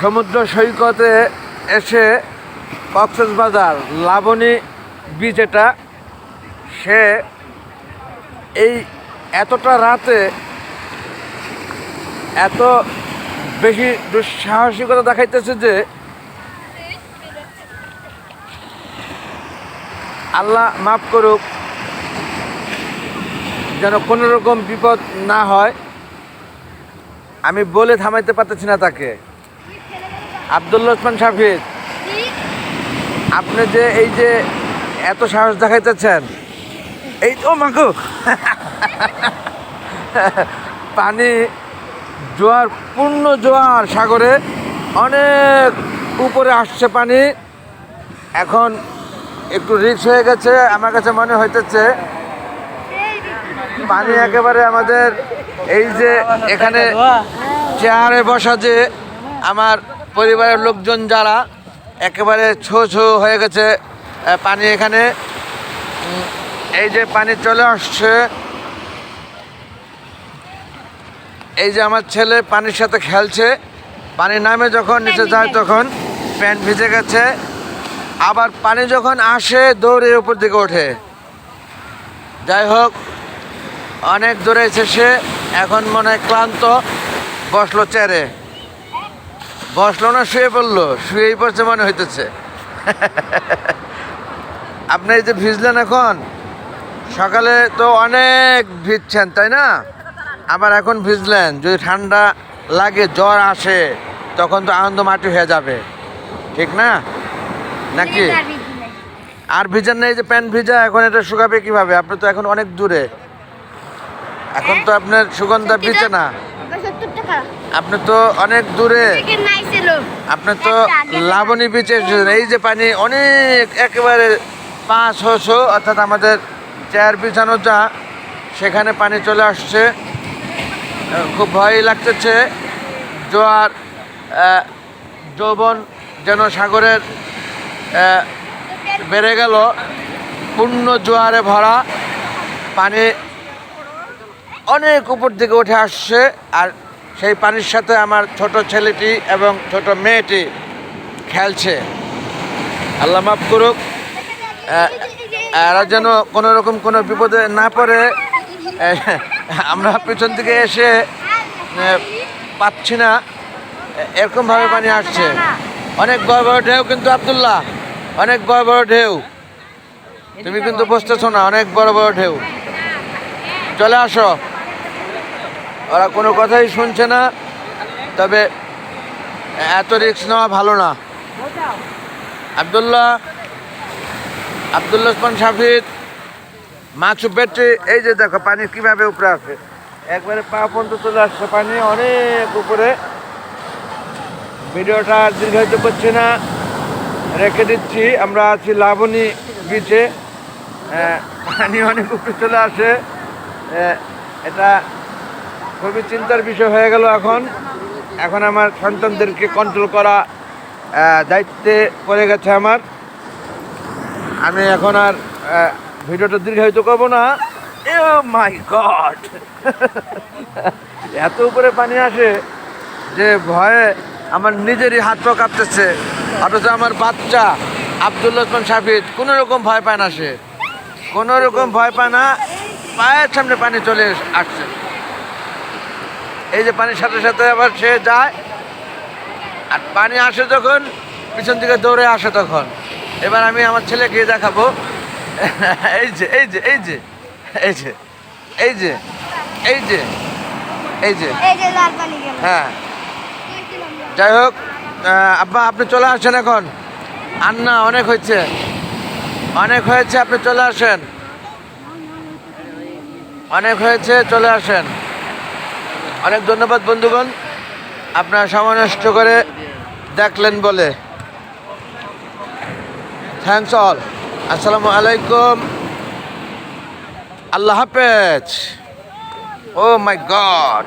সমুদ্র সৈকতে এসে কক্সবাজার লাবণী বিচ এটা, সে এই এতটা রাতে এত বেশি দুঃসাহসিকতা দেখাইতেছে যে আল্লাহ মাফ করুক, যেন কোনো রকম বিপদ না হয়। আমি বলে থামাইতে পারতেছি না তাকে। আবদুল্লা ওসমান শাফিদ আপনি যে এই যে এত সাহস দেখাইতেছেন এই তো মাকু পানি জোয়ার পূর্ণ জোয়ার সাগরে অনেক উপরে আসছে পানি। এখন একটু রিক্স হয়ে গেছে আমার কাছে মনে হইতেছে পানি একেবারে আমাদের এই যে এখানে চেয়ারে বসা যে আমার পরিবারের লোকজন যারা একেবারে ছো ছো হয়ে গেছে পানি এখানে। এই যে পানি চলে আসছে। এই যে আমার ছেলে পানির সাথে খেলছে। পানি নামে যখন নিচে যায় তখন প্যান্ট ভিজে গেছে। আবার পানি যখন আসে দৌড়ে উপর দিকে ওঠে। যাই হোক অনেক দৌড়েছে সে এখন মনে হয় ক্লান্ত বসল চেয়ারে বসল না শুয়ে পড়ল শুয়েই পড়ছে মনে হইতেছে। আপনি এই যে ভিজলেন এখন সকালে তো অনেক ভিজছেন তাই না? আবার এখন ভিজলেন যদি ঠান্ডা লাগে জ্বর আসে তখন তো আনন্দ মাটি হয়ে যাবে। ঠিক না? নাকি? আর ভিজার নেই। যে প্যান্ট ভিজা এখন এটা শুকাবে কীভাবে? আপনি তো এখন অনেক দূরে। এখন তো আপনার সুগন্ধা ভিজে না। আপনি তো অনেক দূরে। আপনি তো লাবণী বিচে। এই যে পানি অনেক একেবারে পাঁচ ছশো অর্থাৎ আমাদের চেয়ার বিছানো যা সেখানে পানি চলে আসছে। খুব ভয় লাগতেছে। জোয়ার যৌবন যেন সাগরের বেড়ে গেল। পূর্ণ জোয়ারে ভরা। পানি অনেক উপর দিকে উঠে আসছে। আর সেই পানির সাথে আমার ছোট ছেলেটি এবং ছোট মেয়েটি খেলছে। আল্লাহ মাফ করুক। এরা যেন কোনো রকম কোনো বিপদে না পড়ে। আমরা পিছন থেকে এসে পাচ্ছি না। এরকমভাবে পানি আসছে। অনেক বড় বড় ঢেউ কিন্তু আবদুল্লাহ। অনেক বড় বড় ঢেউ। তুমি কিন্তু বসতেছো না। অনেক বড় বড় ঢেউ। চলে আসো। ওরা কোনো কথাই শুনছে না তবে এত রিস্ক নেওয়া ভালো না। আবদুল্লাহ আবদুল্লাহ ওসমান শাফিদ মাছু পেটে এই যে দেখো পানি কীভাবে উপরে আসে একবারে পা পর্যন্ত চলে আসছে পানি অনেক উপরে। ভিডিওটা দীর্ঘায়িত করছি না রেখে দিচ্ছি আমরা আছি লাবণী বিচে আহ, পানি অনেক উপরে চলে আসে। আহ, এটা খুবই চিন্তার বিষয় হয়ে গেল এখন। এখন আমার সন্তানদেরকে কন্ট্রোল করা দায়িত্বে পড়ে গেছে আমার। আমি এখন আর ভিডিওটা দীর্ঘায়িত করব না। Oh my god! এত উপরে পানি আসে যে ভয়ে আমার নিজেরই হাত পা কাঁপতেছে। অথচ আমার বাচ্চা আবদুল্লা ওসমান সাফিদ কোনো রকম ভয় পায় না সে। কোনো রকম ভয় পায় না, পায়ের সামনে পানি চলে আসছে। এই যে পানির সাথে সাথে আবার সে যায়। আর পানি আসে যখন পিছন দিকে দৌড়ে আসে তখন। এবার আমি আমার ছেলেকে দেখাবো। এই যে এই যে এই যে এই যে এই যে এই যে এই যে। হ্যাঁ। যাই হোক আব্বা আপনি চলে আসেন এখন? আর না অনেক হয়েছে। অনেক হয়েছে আপনি চলে আসেন। অনেক হয়েছে চলে আসেন। অনেক ধন্যবাদ, বন্ধুগণ। আপনার সময় করে দেখলেন বলে। থ্যাংকস অল আসসালামু আলাইকুম। আল্লাহ হাফেজ। ও মাই গড